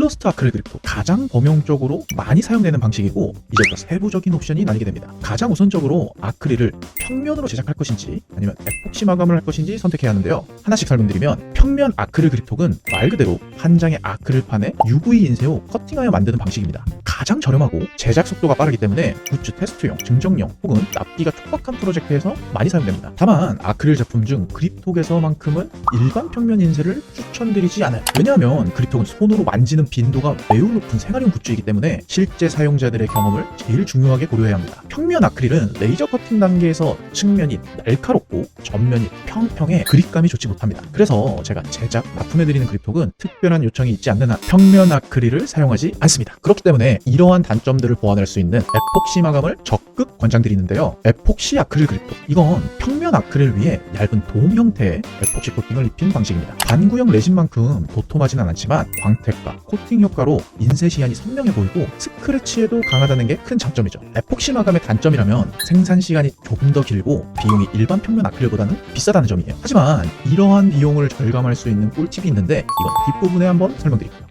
클러스터 아크릴 그립도 가장 범용적으로 많이 사용되는 방식이고 이제부터 세부적인 옵션이 나뉘게 됩니다. 가장 우선적으로 아크릴을 평면으로 제작할 것인지 아니면 에폭시 마감을 할 것인지 선택해야 하는데요. 하나씩 설명드리면 평면 아크릴 그립톡은 말 그대로 한 장의 아크릴판에 UV 인쇄 후 커팅하여 만드는 방식입니다. 가장 저렴하고 제작 속도가 빠르기 때문에 굿즈 테스트용, 증정용 혹은 납기가 촉박한 프로젝트에서 많이 사용됩니다. 다만 아크릴 제품 중 그립톡에서만큼은 일반 평면 인쇄를 추천드리지 않아요. 왜냐하면 그립톡은 손으로 만지는 빈도가 매우 높은 생활용 굿즈이기 때문에 실제 사용자들의 경험을 제일 중요하게 고려해야 합니다. 평면 아크릴은 레이저 커팅 단계에서 측면이 날카롭고 전면이 평평해 그립감이 좋지 못합니다. 그래서 제가 제작, 납품해드리는 그립톡은 특별한 요청이 있지 않는 한 평면 아크릴을 사용하지 않습니다. 그렇기 때문에 이러한 단점들을 보완할 수 있는 에폭시 마감을 적극 권장드리는데요. 에폭시 아크릴 그립톡 이건 평면 아크릴 위에 얇은 돔 형태의 에폭시 코팅을 입힌 방식입니다. 반구형 레진만큼 도톰하지는 않지만 광택과 코팅 효과로 인쇄 시안이 선명해 보이고 스크래치에도 강하다는 게 큰 장점이죠. 에폭시 마감의 단점이라면 생산 시간이 조금 더 길고 비용이 일반 평면 아크릴보다는 비싸다는 점이에요. 하지만 이러한 비용을 절감할 수 있는 꿀팁이 있는데 이건 뒷부분에 한번 설명드릴게요.